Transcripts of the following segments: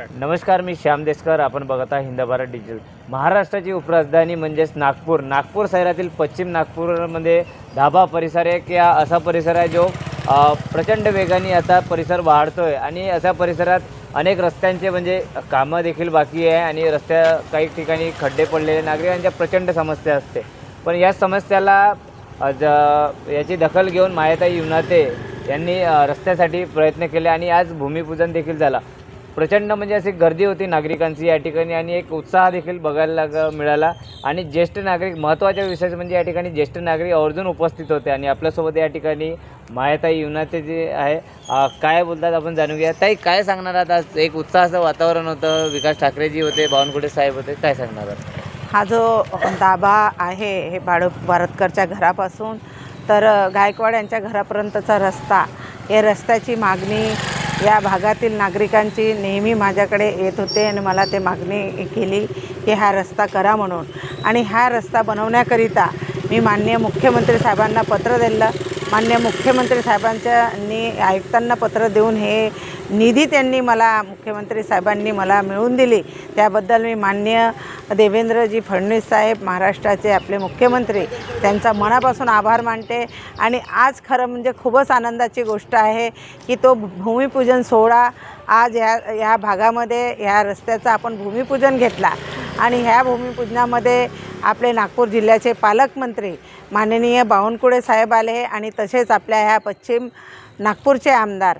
नमस्कार नमस्कार मी श्याम देशकर आपण बघत आहे हिंद भारत डिजिटल. महाराष्ट्राची उपराजधानी म्हणजेच नागपूर. नागपूर शहरातील पश्चिम नागपूरमध्ये धाबा परिसर एक या असा परिसर आहे जो प्रचंड वेगाने आता परिसर वाढतो आहे आणि अशा परिसरात अनेक रस्त्यांचे म्हणजे कामं देखील बाकी आहे आणि रस्त्या काही ठिकाणी खड्डे पडलेले नागरिकांच्या प्रचंड समस्या असते. पण या समस्याला ज याची दखल घेऊन मायाताई युनाते यांनी रस्त्यासाठी प्रयत्न केले आणि आज भूमिपूजन देखील झाला. प्रचंड म्हणजे अशी गर्दी होती नागरिकांची या ठिकाणी आणि एक उत्साह देखील बघायला लाग- मिळाला. आणि ज्येष्ठ नागरिक महत्त्वाच्या विषय म्हणजे या ठिकाणी ज्येष्ठ नागरिक आवर्जून उपस्थित होते आणि आपल्यासोबत या ठिकाणी मायाताई युनाचे जे आहे काय बोलतात आपण जाणून घ्या. ताई काय सांगणार आहात? आज एक उत्साहाचं वातावरण होतं. विकास ठाकरेजी होते बावनकुळे साहेब होते. काय सांगणार आहात? हा जो दाबा आहे हे बाळ भारतकरच्या घरापासून तर गायकवाड यांच्या घरापर्यंतचा रस्ता. या रस्त्याची मागणी या भागातील नागरिकांची नेहमी माझ्याकडे येत होते आणि मला ते मागणी केली की हा रस्ता करा म्हणून. आणि हा रस्ता बनवण्याकरिता मी मान्य मुख्यमंत्री साहेबांना पत्र दिलं. मान्य मुख्यमंत्री साहेबांच्या आयुक्तांना पत्र देऊन हे निधी त्यांनी मला मुख्यमंत्री साहेबांनी मला मिळवून दिली. त्याबद्दल मी मान्य देवेंद्रजी फडणवीस साहेब महाराष्ट्राचे आपले मुख्यमंत्री त्यांचा मनापासून आभार मानते. आणि आज खरं म्हणजे खूपच आनंदाची गोष्ट आहे की तो भूमिपूजन सोहळा आज ह्या ह्या भागामध्ये ह्या रस्त्याचा आपण भूमिपूजन घेतला. आणि ह्या भूमिपूजनामध्ये आपले नागपूर जिल्ह्याचे पालकमंत्री माननीय बावनकुळे साहेब आले आणि तसेच आपल्या ह्या पश्चिम नागपूरचे आमदार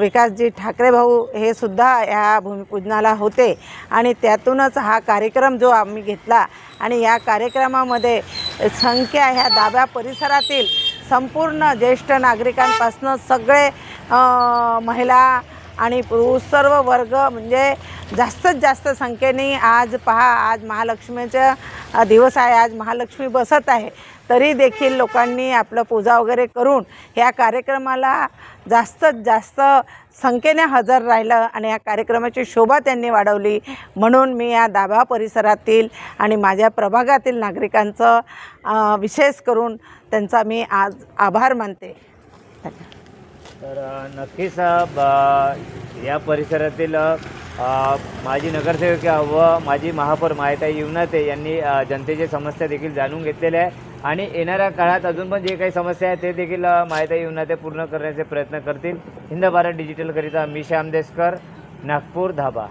विकासजी ठाकरे भाऊ हे सुद्धा ह्या भूमिपूजनाला होते. आणि त्यातूनच हा कार्यक्रम जो आम्ही घेतला आणि या कार्यक्रमामध्ये संख्या ह्या दाब्या परिसरातील संपूर्ण ज्येष्ठ नागरिकांपासनं सगळे महिला आणि पुरुष सर्व वर्ग म्हणजे जास्तीत जास्त संख्येने आज पहा आज महालक्ष्मीचं दिवस आहे आज महालक्ष्मी बसत आहे. तरी देखील लोकांनी आपलं पूजा वगैरे करून ह्या कार्यक्रमाला जास्तीत जास्त संख्येने हजर राहिलं आणि या कार्यक्रमाची शोभा त्यांनी वाढवली. म्हणून मी या दाभा परिसरातील आणि माझ्या प्रभागातील नागरिकांचं विशेष करून त्यांचा मी आज आभार मानते. तर नक्कीच या परिसरातील माजी नगरसेविका व माजी महापौर मायताई युवनाते यांनी जनतेच्या जनतेची समस्या देखील जाणून घेतलेल्या आहे. आणि येणाऱ्या काळात अजून पण जे काही समस्या आहेत ते देखील मायताई युवनाते पूर्ण करण्याचे प्रयत्न करतील. हिंद भारत डिजिटलकरिता मी श्याम नागपूर धाबा.